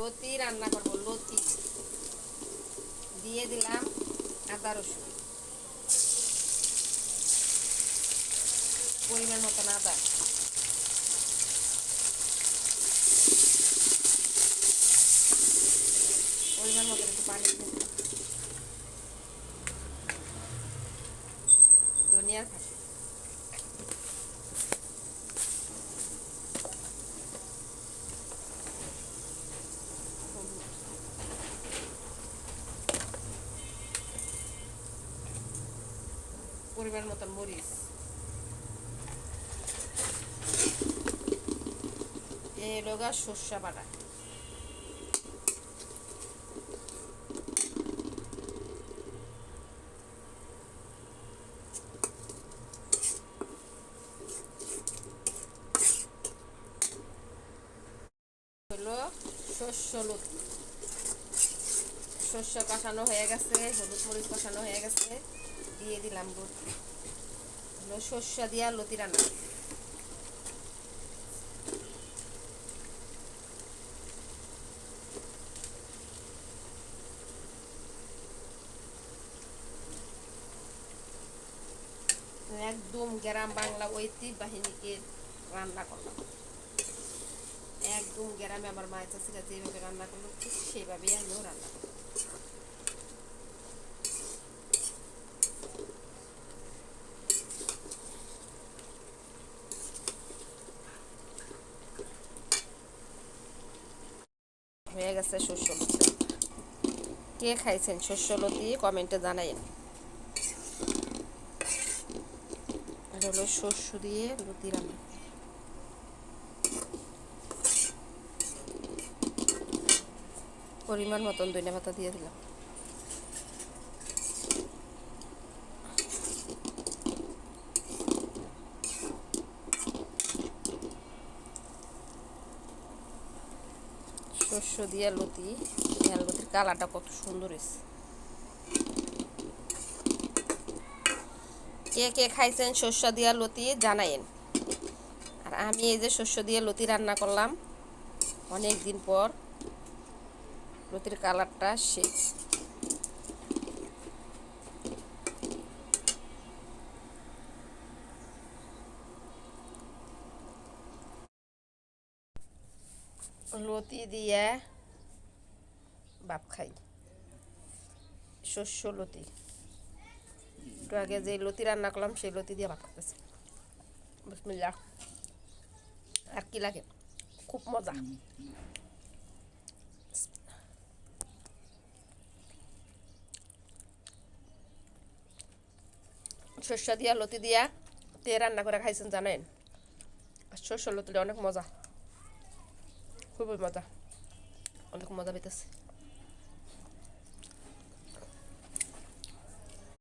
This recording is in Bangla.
লতি রান্না করব, লতি। দিয়ে দিলাম আদা রসুন। পরিমাণ মতন আদা। পরিমাণ মতন একটু পানি। ধনিয়ার ফাঁকি পরিমাণ মতন মরিচ এই লগা সর্ষা বাটা। হলো শস্য লতি। শস্য কষানো হয়ে গেছে, হলুদ মরিচ কষানো হয়ে গেছে। দিয়ে দিলাম লতি হলো শস্য দিয়া লতি রান্না একদম গ্রাম বাংলা ঐতিহ্যবাহিনীকে রান্না করলাম। একদম গ্রামে আমার মায়ের চাষিরা যেভাবে রান্না করল, ঠিক সেইভাবেই আমিও রান্না করলাম। হয়ে গেছে শস্য কে খাইছেন? শস্য লতি কমেন্টে জানাই হলো শস্য দিয়ে লতি রান্না। পরিমাণ মতন দুইটা পাতা দিয়ে দিলাম। শস্য দিয়ে লতি। আর লতির কালারটা কত সুন্দর হয়েছে কে কে খাইছেন শস্য দিয়া লতি জানাইন আর আমি এই যে শস্য দিয়ে লতি রান্না করলাম অনেক দিন পর লতির কালারটা সেই। লতি দিয়ে ভাত খাই। শস্য লতি। একটু আগে যে লতি রান্না করলাম, সেই লতি দিয়ে ভাত বিসমিল্লাহ। আর কি লাগে? খুব মজা। শস্য দিয়া লতি দিয়া তে রান্না করে খাইছেন জানেন? শস্য লতিটা অনেক মজা। খুবই মজা অনেক মজা পেতেছে